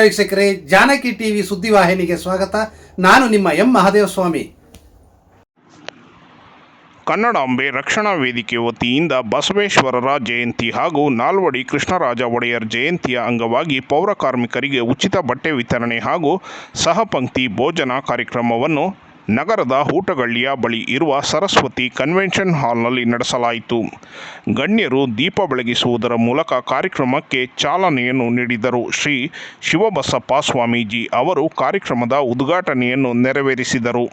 ವೀಕ್ಷಕರೇ, ಜಾನಕಿ ಟಿವಿ ಸುದ್ದಿವಾಹಿನಿಗೆ ಸ್ವಾಗತ. ನಾನು ನಿಮ್ಮ ಎಂ ಮಹಾದೇವಸ್ವಾಮಿ. ಕನ್ನಡಾಂಬೆ ರಕ್ಷಣಾ ವೇದಿಕೆ ವತಿಯಿಂದ ಬಸವೇಶ್ವರರ ಜಯಂತಿ ಹಾಗೂ ನಾಲ್ವಡಿ ಕೃಷ್ಣರಾಜ ಒಡೆಯರ್ ಜಯಂತಿಯ ಅಂಗವಾಗಿ ಪೌರ ಕಾರ್ಮಿಕರಿಗೆ ಉಚಿತ ಬಟ್ಟೆ ವಿತರಣೆ ಹಾಗೂ ಸಹಪಂಕ್ತಿ ಭೋಜನ ಕಾರ್ಯಕ್ರಮವನ್ನು ನಗರದ ಊಟಗಳ್ಳಿಯ ಬಳಿ ಇರುವ ಸರಸ್ವತಿ ಕನ್ವೆನ್ಷನ್ ಹಾಲ್ನಲ್ಲಿ ನಡೆಸಲಾಯಿತು. ಗಣ್ಯರು ದೀಪ ಬೆಳಗಿಸುವುದರ ಮೂಲಕ ಕಾರ್ಯಕ್ರಮಕ್ಕೆ ಚಾಲನೆಯನ್ನು ನೀಡಿದರು. ಶ್ರೀ ಶಿವಬಸಪ್ಪ ಸ್ವಾಮೀಜಿ ಅವರು ಕಾರ್ಯಕ್ರಮದ ಉದ್ಘಾಟನೆಯನ್ನು ನೆರವೇರಿಸಿದರು.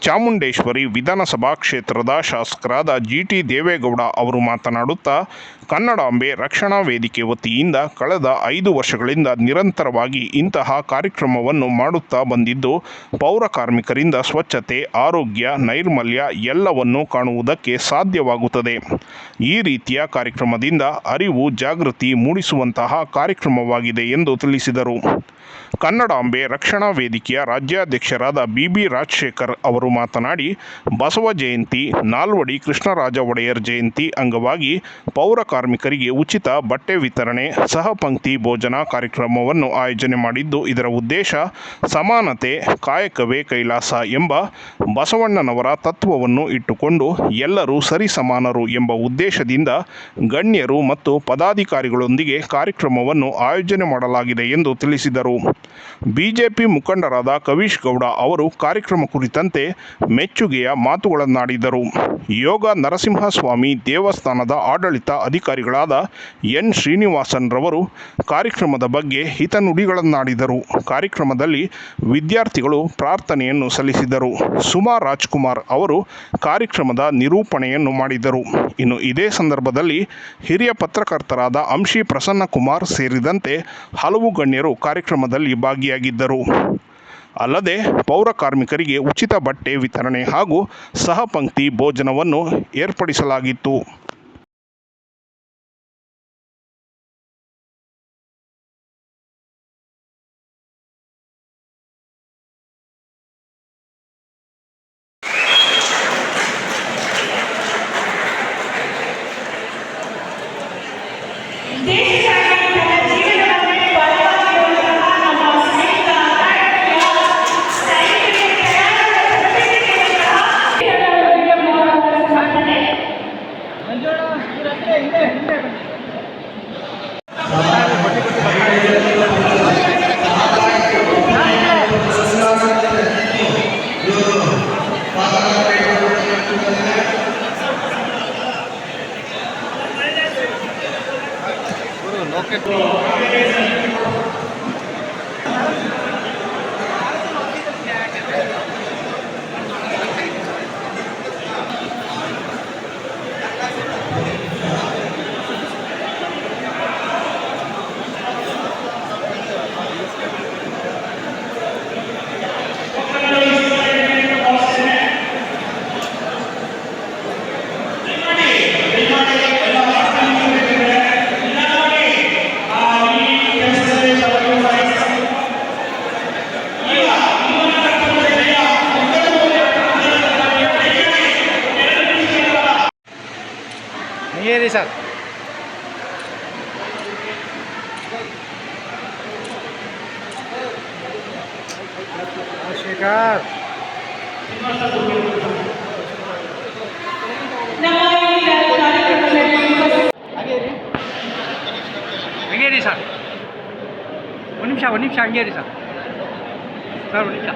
ಚಾಮುಂಡೇಶ್ವರಿ ವಿಧಾನಸಭಾ ಕ್ಷೇತ್ರದ ಶಾಸಕರಾದ ಜಿ ಟಿ ದೇವೇಗೌಡ ಅವರು ಮಾತನಾಡುತ್ತಾ ಕನ್ನಡಾಂಬೆ ರಕ್ಷಣಾ ವೇದಿಕೆ ವತಿಯಿಂದ ಕಳೆದ ಐದು ವರ್ಷಗಳಿಂದ ನಿರಂತರವಾಗಿ ಇಂತಹ ಕಾರ್ಯಕ್ರಮವನ್ನು ಮಾಡುತ್ತಾ ಬಂದಿದ್ದು, ಪೌರ ಕಾರ್ಮಿಕರಿಂದ ಸ್ವಚ್ಛತೆ, ಆರೋಗ್ಯ, ನೈರ್ಮಲ್ಯ ಎಲ್ಲವನ್ನು ಕಾಣುವುದಕ್ಕೆ ಸಾಧ್ಯವಾಗುತ್ತದೆ. ಈ ರೀತಿಯ ಕಾರ್ಯಕ್ರಮದಿಂದ ಅರಿವು, ಜಾಗೃತಿ ಮೂಡಿಸುವಂತಹ ಕಾರ್ಯಕ್ರಮವಾಗಿದೆ ಎಂದು ತಿಳಿಸಿದರು. ಕನ್ನಡಾಂಬೆ ರಕ್ಷಣಾ ವೇದಿಕೆಯ ರಾಜ್ಯಾಧ್ಯಕ್ಷರಾದ ಬಿ ಬಿ ರಾಜಶೇಖರ್ ಅವರು ಮಾತನಾಡಿ, ಬಸವ ಜಯಂತಿ, ನಾಲ್ವಡಿ ಕೃಷ್ಣರಾಜ ಒಡೆಯರ್ ಜಯಂತಿ ಅಂಗವಾಗಿ ಪೌರ ಕಾರ್ಮಿಕರಿಗೆ ಉಚಿತ ಬಟ್ಟೆ ವಿತರಣೆ, ಸಹಪಂಕ್ತಿ ಭೋಜನ ಕಾರ್ಯಕ್ರಮವನ್ನು ಆಯೋಜನೆ ಮಾಡಿದ್ದು ಇದರ ಉದ್ದೇಶ ಸಮಾನತೆ, ಕಾಯಕವೇ ಕೈಲಾಸ ಎಂಬ ಬಸವಣ್ಣನವರ ತತ್ವವನ್ನು ಇಟ್ಟುಕೊಂಡು ಎಲ್ಲರೂ ಸರಿಸಮಾನರು ಎಂಬ ಉದ್ದೇಶದಿಂದ ಗಣ್ಯರು ಮತ್ತು ಪದಾಧಿಕಾರಿಗಳೊಂದಿಗೆ ಕಾರ್ಯಕ್ರಮವನ್ನು ಆಯೋಜನೆ ಮಾಡಲಾಗಿದೆ ಎಂದು ತಿಳಿಸಿದರು. ಬಿಜೆಪಿ ಮುಖಂಡರಾದ ಕವೀಶ್ ಗೌಡ ಅವರು ಕಾರ್ಯಕ್ರಮ ಕುರಿತಂತೆ ಮೆಚ್ಚುಗೆಯ ಮಾತುಗಳನ್ನಾಡಿದರು. ಯೋಗ ನರಸಿಂಹಸ್ವಾಮಿ ದೇವಸ್ಥಾನದ ಆಡಳಿತ ಅಧಿಕಾರಿಗಳಾದ ಎನ್ ಶ್ರೀನಿವಾಸನ್ ರವರು ಕಾರ್ಯಕ್ರಮದ ಬಗ್ಗೆ ಹಿತನುಡಿಗಳನ್ನಾಡಿದರು. ಕಾರ್ಯಕ್ರಮದಲ್ಲಿ ವಿದ್ಯಾರ್ಥಿಗಳು ಪ್ರಾರ್ಥನೆಯನ್ನು ಸಲ್ಲಿಸಿದರು. ಸುಮಾ ರಾಜ್ಕುಮಾರ್ ಅವರು ಕಾರ್ಯಕ್ರಮದ ನಿರೂಪಣೆಯನ್ನು ಮಾಡಿದರು. ಇನ್ನು ಇದೇ ಸಂದರ್ಭದಲ್ಲಿ ಹಿರಿಯ ಪತ್ರಕರ್ತರಾದ ಅಂಶಿ ಪ್ರಸನ್ನಕುಮಾರ್ ಸೇರಿದಂತೆ ಹಲವು ಗಣ್ಯರು ಕಾರ್ಯಕ್ರಮದಲ್ಲಿ ಭಾಗಿಯಾಗಿದ್ದರು. ಅಲ್ಲದೆ ಪೌರ ಕಾರ್ಮಿಕರಿಗೆ ಉಚಿತ ಬಟ್ಟೆ ವಿತರಣೆ ಹಾಗೂ ಸಹಪಂಕ್ತಿ ಭೋಜನವನ್ನು ಏರ್ಪಡಿಸಲಾಗಿತ್ತು. ಹಂಗೇರಿ ಸರ್ ಶೇಖರ್ ನಮ್ಮ ಈ ಕಾರ್ಯಕ್ರಮದಲ್ಲಿ ಹಂಗೇರಿ ಸರ್ ಒಂದು ನಿಮಿಷ ಒಂದು ನಿಮಿಷ ಹಂಗೇರಿ ಸರ್ ಸರ್ ಒಂದು ನಿಮಿಷ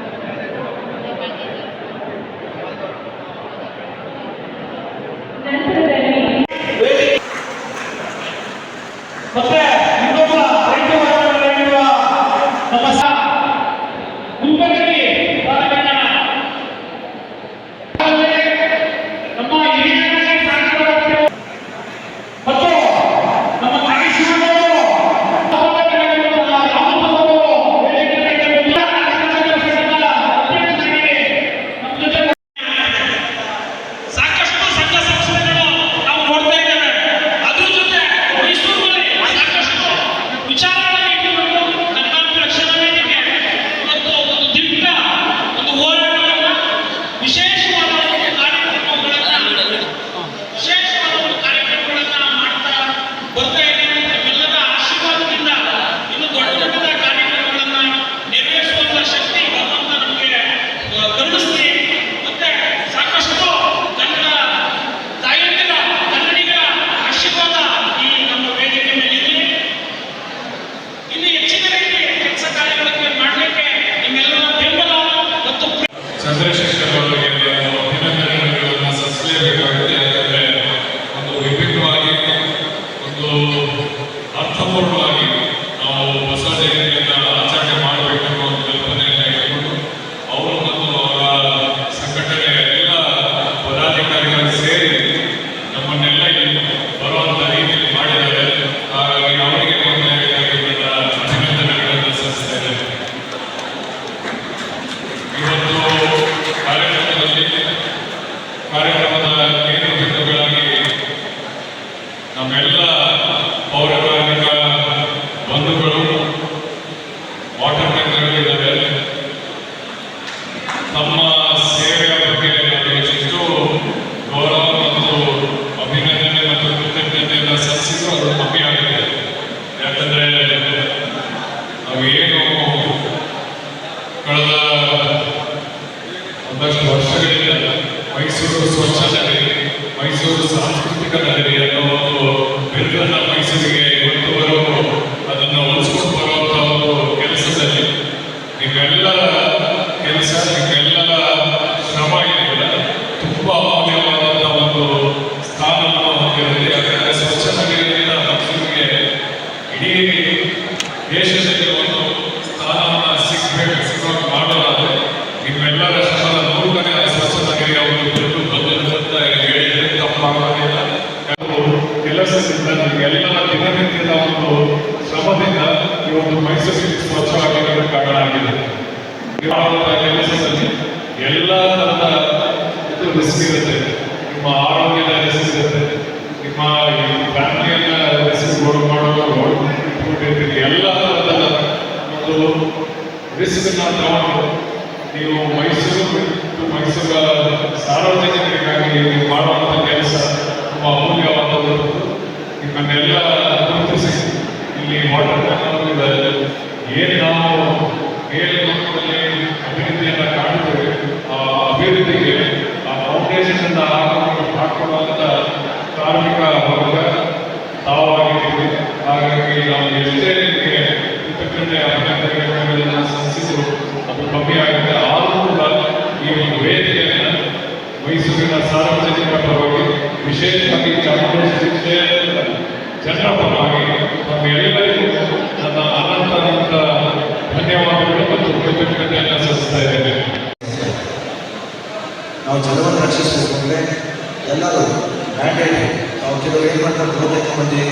ಎಲ್ಲ ತರದ ರಿಸ್ಕ್ ಇರುತ್ತೆ ನಿಮ್ಮ ಆರೋಗ್ಯದ ರಿಸ್ಕ್ ಇರುತ್ತೆ ನಿಮ್ಮ ಫ್ಯಾಮಿಲಿಯನ್ನ ರಿಸ್ಕ್ ಮಾಡೋದು ನೋಡ್ಕೊಂಡಿರ್ತೀರಿ ಎಲ್ಲ ಥರದ ಒಂದು ರಿಸ್ಕ್ ತಗೊಂಡು ನೀವು ಮೈಸೂರು ಬಿಟ್ಟು ಮೈಸೂರ ಸಾರ್ವಜನಿಕರಿಗಾಗಿ ನೀವು ಮಾಡುವಂಥ ಕೆಲಸ ತುಂಬ ಅಮೂಲ್ಯವಾದದ್ದು. ನಿಮ್ಮನ್ನೆಲ್ಲ ಗುರುತಿಸಿ ಇಲ್ಲಿ ವಾಟರ್ ಟ್ಯಾಂಕರ್ ಏನು ನಾವು ಮೇಲ್ನೋಟದಲ್ಲಿ ಅಭಿವೃದ್ಧಿಯನ್ನು ಕಾಣ್ತೇವೆ, ಆ ಅಭಿವೃದ್ಧಿಗೆ, ಆ ಫೌಂಡೇಶನ್ ಹಾಕೊಂಡು ಹಾಕೊಳ್ಳುವಂಥ ಕಾರ್ಮಿಕ ವರ್ಗ ತಾವಾಗಿದ್ದೀವಿ ಹಾಗಾಗಿ ನಾವು ಎಷ್ಟೇ ನಿಮಗೆ ಕೃತಜ್ಞತೆ ಅಭಿನಂದನೆಗಳನ್ನು ಸಲ್ಲಿಸಿದ್ರು ಅದು ಕಮ್ಮಿ ಆಗುತ್ತೆ ಆದರೂ ಕೂಡ ಈ ಒಂದು ವೇದಿಕೆಯನ್ನು ಮೈಸೂರಿನ ಸಾರ್ವಜನಿಕ ಪರವಾಗಿ ವಿಶೇಷವಾಗಿ ಚಾಮರಾಜ ಜಿಲ್ಲೆಯ ಜನರ ಪರವಾಗಿ ತಮ್ಮೆಲ್ಲರಿಗೂ ನನ್ನ ಅನಂತ ಅನಂತ ಧನ್ಯವಾದಗಳು ಮತ್ತು ಸಲ್ಲಿಸ್ತಾ ಇದ್ದೇನೆ ನಾವು ಜಲವನ್ನು ರಕ್ಷಿಸಬೇಕು ಎಲ್ಲರೂ ಮ್ಯಾಂಡೇಟ್ ನಾವು ಕೆಲವರು ಏನು ಮಾಡ್ತಾರೆ, ಬಹುತೇಕ ಮಂದಿ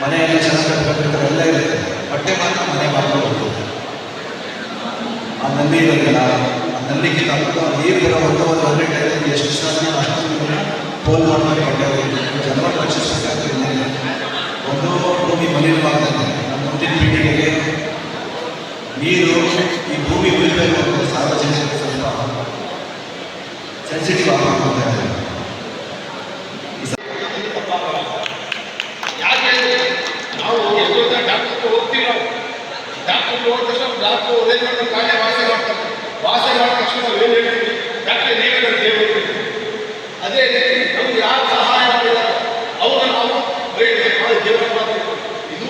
ಮನೆಯಲ್ಲಿ ಚೆನ್ನಾಗಿ ಕಟ್ಕೊಂಡಿರ್ತಾರೆ ಎಲ್ಲ ಇದೆ ಬಟ್ಟೆ ಮಾತ್ರ ಮನೆ ಮಾಡ್ಕೊಂಡು ಆ ನಲ್ಲಿ ಇರೋದಿಲ್ಲ ಆ ನಲ್ಲಿಗೆ ಆ ನೀರು ಬರೋ ಒಂದು ಒಂದು ಹಂಡ್ರೆಡ್ ಟೈಮ್ ಎಷ್ಟು ಸಾಧ್ಯ ಅಷ್ಟು ಪೋಲ್ ಮಾಡ್ಕೊಂಡು ಬಟ್ಟೆ ಜನರನ್ನು ರಕ್ಷಿಸಬೇಕಾಗ್ತದೆ ಒಂದು ಭೂಮಿ ಮಲಿನವಾಗ್ತದೆ ನಮ್ಮ ಮುಂದಿನ ಪೀಳಿಗೆಗೆ ನೀರು, ಈ ಭೂಮಿ ಉಳಿಬೇಕು ಅಂತ ಸಾರ್ವಜನಿಕರಿಗೆ ಸ್ವಲ್ಪ ಸೆನ್ಸಿಟಿವ್ ಆಗಬೇಕು ಹೋದ ತಕ್ಷಣ ಡಾಕ್ಟರ್ ಒಳ್ಳೆ ಮಾಡ್ತಾರೆ ಕಾಯಿಲೆ ವಾಸಿ ಮಾಡ್ತಾರೆ ವಾಸಿ ಮಾಡಿದ ತಕ್ಷಣ ನಾವು ಏನು ಹೇಳ್ತೀವಿ ಡಾಕ್ಟರ್ ನೀವೇ ನನ್ನ ದೇವರು ಅದೇ ರೀತಿ ನಮ್ಗೆ ಯಾರು ಸಹಾಯ ಮಾಡಿದ್ದಾರೆ ಅವ್ರನ್ನ ನಾವು ಬೈದ್ರೆ ನಾವು ದೇವರ ಮಾಡಬೇಕು ಇದು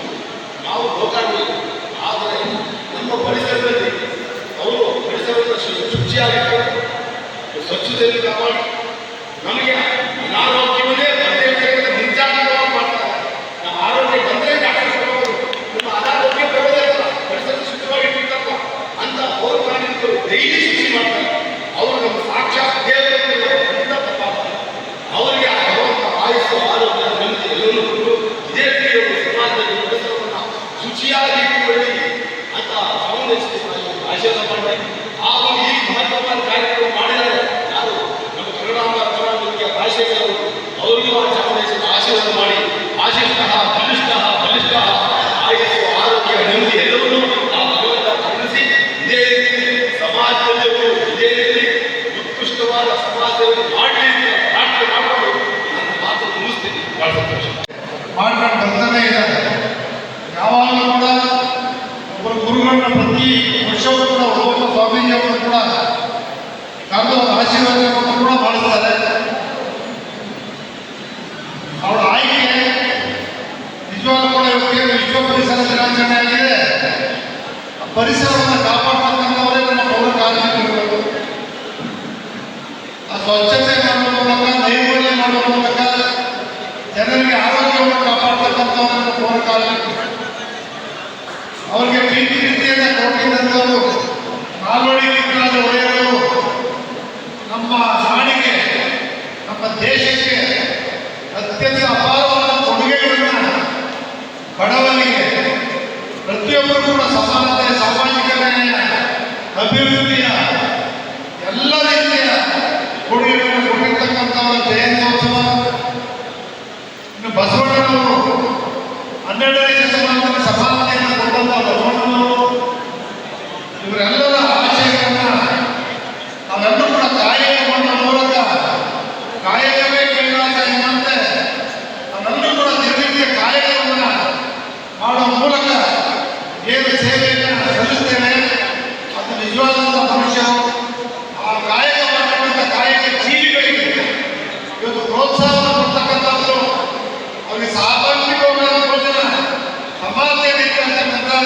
ನಾವು ಲೋಕಾರ್ಮಿಕ ಆದರೆ ನಮ್ಮ ಪರಿಸರದಲ್ಲಿ ಅವರು ಪರಿಸರವನ್ನು ಶು- ಶುಚಿಯಾಗಿಟ್ಟು ಸ್ವಚ್ಛತೆಯಲ್ಲಿ ಕಾಪಾಡಿ ನಮಗೆ ಅನಾರೋಗ್ಯವನ್ನೇ ಬಂದೇ ಬೇಕಂತ ಮುಂಜಾಗ್ರತೆ ಮಾಡ್ತಾರೆ ನಮ್ಮ ಆರೋಗ್ಯ ಬಂದರೆ ಡಾಕ್ಟರ್ ಕೊಡಬಹುದು ನಮ್ಮ ಅನಾರೋಗ್ಯ ಬರೋದೇ ಇಲ್ಲ ಪರಿಸರ ಶುದ್ಧವಾಗಿ ಇಟ್ಟಿರ್ತಪ್ಪ ಅಂತ ಅವರು ಪ್ರಾಣಿಗಳು ಡೈಲಿ ಶುಚಿ ಮಾಡ್ತಾರೆ ಅವರು ನಮ್ಮ ಸಾಕ್ಷಾತ್ ದೇವರಲ್ಲಿ ಅಂತ ತಪ್ಪಾಗ್ತಾರೆ ಅವರಿಗೆ ಆ ಭಗವಂತ ಆಯುಸ್ಸು ಆರೋಗ್ಯ ನೆಮ್ಮದಿ ಎಲ್ಲವನ್ನೂ ಕೊಟ್ಟು ಇದೇ ರೀತಿ ಒಂದು ಸಮಾಜದಲ್ಲಿ ಶುಚಿಯಾಗಿ ಅಂತ ಆಶೀರ್ವಾದ ಮಾಡಿ ಹಾಗೂ ಈ ಮಹತ್ವವಾದ ಕಾರ್ಯಕ್ರಮ ಮಾಡಿದ್ದಾರೆ ಯಾರು ನಮ್ಮ ಕರುಣಾಂಬ ಕರುಣಾಂಬಿಕೆಯ ಭಾಷೆಗಳು ಅವರಿಗೂ ಆ ಚಾಮುಂಡೇಶ್ವರ ಆಶೀರ್ವಾದ ಮಾಡಿ ಆಶಿಷ್ಟ ಬಲಿಷ್ಠ ಬಲಿಷ್ಠ ಆಯುಸ್ಸು ಆರೋಗ್ಯ ನೆಮ್ಮದಿ ಎಲ್ಲವನ್ನೂ ಆ ಭಗವಂತ ಕರುಣಿಸಿ ಇದೇ ರೀತಿ ಸಮಾಜದಲ್ಲಿಯೂ ಇದೇ ರೀತಿ ಉತ್ಕೃಷ್ಟವಾದ ಸಮಾಜವನ್ನು ಮಾಡಲಿ ಅಂತ ಪ್ರಾರ್ಥನೆ ಮಾಡಿಕೊಂಡು ನನ್ನ ಬಹಳ ಸಂತೋಷ ಮಾಡ್ಕೊಂಡು ಬರ್ತಾನೆ ಇದ್ದಾರೆ. ಯಾವಾಗಲೂ ಕೂಡ ಒಬ್ಬರು ಗುರುಗಳನ್ನ ಪ್ರತಿ ವರ್ಷವೂ ಕೂಡ ಒಬ್ಬೊಬ್ಬ ಸ್ವಾಮೀಜಿಯವರು ಕೂಡ ಕರೆದು ಆಶೀರ್ವಾದ ಕೂಡ ಮಾಡಿಸ್ತಾರೆ. ಅವರ ಆಯ್ಕೆ ನಿಜವಾಗ್ಲೂ ಕೂಡ ಇವತ್ತಿಗೆ ವಿಶ್ವ ಪರಿಸರ ದಿನಾಚರಣೆ ಆಗಿದೆ? ಪರಿಸರವನ್ನು ಕಾಪಾಡ್ತಕ್ಕಂಥವರೇ ನಮ್ಮ ಪೌರ ಕಾರ್ಮಿಕರು ಆ ಸ್ವಚ್ಛತೆ ಮಾಡುವ ಮೂಲಕ ನೈರ್ಮಲ್ಯ ಜನರಿಗೆ ಆರೋಗ್ಯವನ್ನು ಕಾಪಾಡ್ತಕ್ಕಂಥವರನ್ನು ಕೋರ್ತಾರೆ ಅವರಿಗೆ ಪ್ರೀತಿ ಪ್ರೀತಿಯಿಂದ ಕೊಟ್ಟಿದ್ದಂಥವರು ನಾಲ್ವಡಿ ಒಡೆಯರು ನಮ್ಮ ನಾಡಿಗೆ ನಮ್ಮ ದೇಶಕ್ಕೆ ಅತ್ಯಂತ ಅಪಾರವಾದ ಕೊಡುಗೆಗಳನ್ನು ಬಡವರಿಗೆ ಪ್ರತಿಯೊಬ್ಬರು ಕೂಡ ಸಮಾನತೆ ಸಾಮಾಜಿಕ ಅಭಿವೃದ್ಧಿಯ ಕೊಡುಗೆಗಳನ್ನು ಕೊಟ್ಟಿರ್ತಕ್ಕಂಥವರ ಜಯಂತ್ಯೋತ್ಸವ ಇನ್ನು ಬಸವಣ್ಣ ಹನ್ನೆರಡನೇ ಶತಮಾನದಲ್ಲಿ ಸಫಲತೆಯನ್ನು ಕೊಟ್ಟಂತ ಬಸವಣ್ಣನವರು, ಇವರೆಲ್ಲರ ಆಶಯಗಳನ್ನ ನಾವೆಲ್ಲರೂ ಕೂಡ ಕಾಯಕ ಮಾಡುವ ಮೂಲಕ ಕಾಯಕವೇ ಕೈಲಾಸ ಎಂಬಂತೆ ನಾವೆಲ್ಲರೂ ಕೂಡ ನಿರ್ಮಿತಿಯ ಕಾಯಕವನ್ನ ಮಾಡುವ ಮೂಲಕ ಏನು ಸೇವೆಯನ್ನು ಸಲ್ಲಿಸ್ತೇವೆ, ಅದು ನಿಜವಾದಂಥ ಮನುಷ್ಯ. ಆ ಕಾಯಕ ಮಾಡತಕ್ಕಂಥ ಕಾಯಕ ಜೀವಿಗಳಿಗೆ ಇವತ್ತು ಪ್ರೋತ್ಸಾಹವನ್ನು ಕೊಡ್ತಕ್ಕಂಥದ್ದು ಅವರಿಗೆ ಸಾರ್ವತ್ರಿಕವಾದ ಭೋಜನ ಸಮಾನತೆ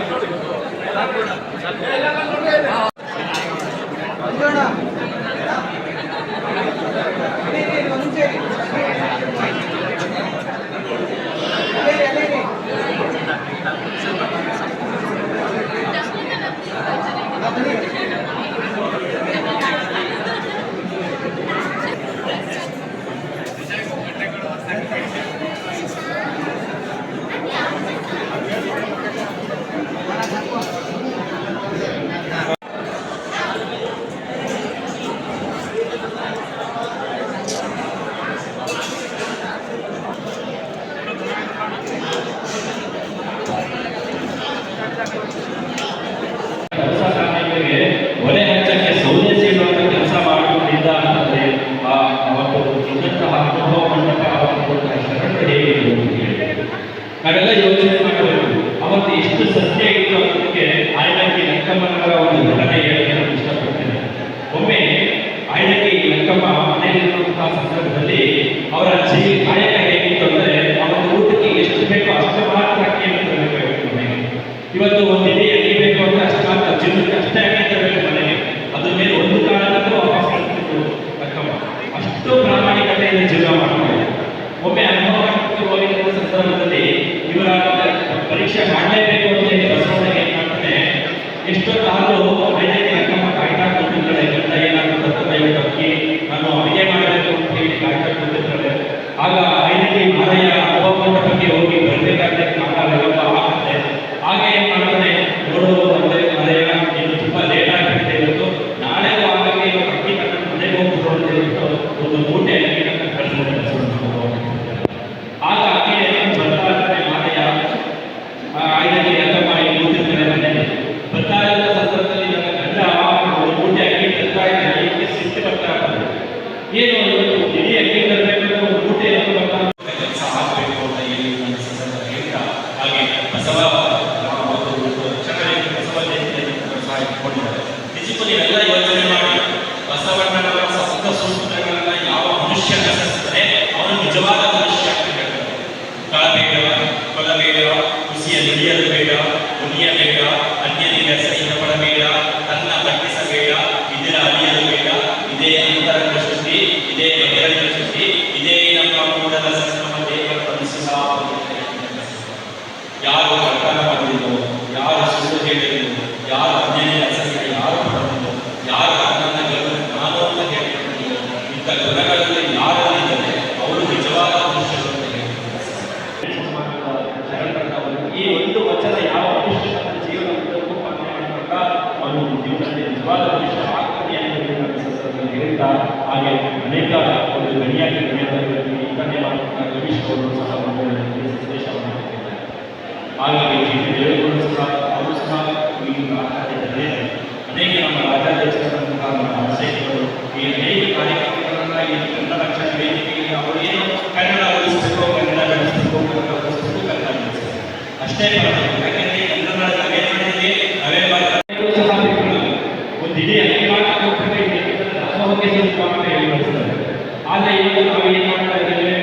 ಕೆಲಸ ಕಾರ್ಮಿಕರಿಗೆ ಒಲೆ ಹಚ್ಚಕ್ಕೆ ಸೌದೆ ಸೀಳುವಂತ ಕೆಲಸ ಮಾಡುವುದರಿಂದ ಅಂತಂದ್ರೆ ಆ ಅವತ್ತು ಇದ್ದಂತಹ ಅನುಭವ ಮಂಟಪ ಅವತ್ತು ಶರಣ ಹೇಗೆ ಇದೆ ಅಂತ ಹೇಳಿ. ನಾವೆಲ್ಲ ಯೋಚನೆ ಮಾಡಬೇಕು ಅವತ್ತು ಎಷ್ಟು ಸತ್ಯ ಇತ್ತು ಅನ್ನೋದಕ್ಕೆ ಆಯ್ಲಕ್ಕಿ ಲಕ್ಕಮ್ಮನವರ ಒಂದು ಘಟನೆ ಹೇಳೋಕೆ ನಾನು ಇಷ್ಟಪಡ್ತೇನೆ. ಒಮ್ಮೆ ಆಯ್ಲಕ್ಕಿ ಲಕ್ಕಮ್ಮ ಮನೆಯಲ್ಲಿರುವಂತಹ ಸಂದರ್ಭದಲ್ಲಿ ಅವರ ಜೀವಿ ಕಾಯಕ ಹೇಗಿತ್ತು ಅಂದರೆ ಅವರ ಊಟಕ್ಕೆ ಎಷ್ಟು ಬೇಕೋ ಅಷ್ಟು ಮಾತ್ರ ಅಕ್ಕಿಯನ್ನು ತರಬೇಕಾಗಿತ್ತು ಮನೆಗೆ. ಇವತ್ತು ಒಂದು ಇಡೀ ಅಕ್ಕಿ ಬೇಕು ಅಂದ್ರೆ ಅಷ್ಟು ಮಾತ್ರ ಜೀವನಕ್ಕೆ ಅಷ್ಟೇ ಅಕ್ಕಿ ತರಬೇಕು ಮನೆಗೆ. ಅದ್ರ ಮೇಲೆ ಒಂದು ಕಾರಣಕ್ಕೂ ವಾಪಸ್ ಕಳ್ತಿದ್ರು ಲಕ್ಕಮ್ಮ. ಅಷ್ಟು ಪ್ರಾಮಾಣಿಕತೆಯಿಂದ ಜೀವನ ಮಾಡ್ತಾರೆ ಒಮ್ಮೆ ಅನುಭವ ಸಂದರ್ಭದಲ್ಲಿ ಪರೀಕ್ಷೆ ಮಾಡಲೇಬೇಕು ಕುಸಿಯ ನುಡಿಯಲು ಬೇಡ ಮುನಿಯಬೇಡ ಅನ್ಯನಿಗೆ ಸಹಿತ ಪಡಬೇಡ ತನ್ನ ಪಠಿಸಬೇಡ, ಇದರ ಅರಿಯಲು ಬೇಡ. ಇದೇ ಅಂತರಂಗ ಸೃಷ್ಟಿ ಇದೇ ಬಹಿರಂಗ ಸೃಷ್ಟಿ ಇದೇ ನಮ್ಮ ಕೂಡಲ ಸಂಗಮ ದೇವರ ಯಾರು ಕರ್ತನ ಮಾಡಿದೋ ಯಾರು ಸುಳ್ಳು ಹೇಳಿದ್ರು ಯಾರು ಅನ್ಯನೇ ಒಂದು ಇಡೀ ಅಕ್ಕಿ ಮಾತ್ರ ಕೊಟ್ಟರೆ ದಾಸೋಹಕ್ಕೆ ಸ್ವಲ್ಪ ಅಂತ ಆದ್ರೆ ಇವತ್ತು ನಾವು ಏನು ಮಾಡ್ತಾ ಇದ್ದೇವೆ?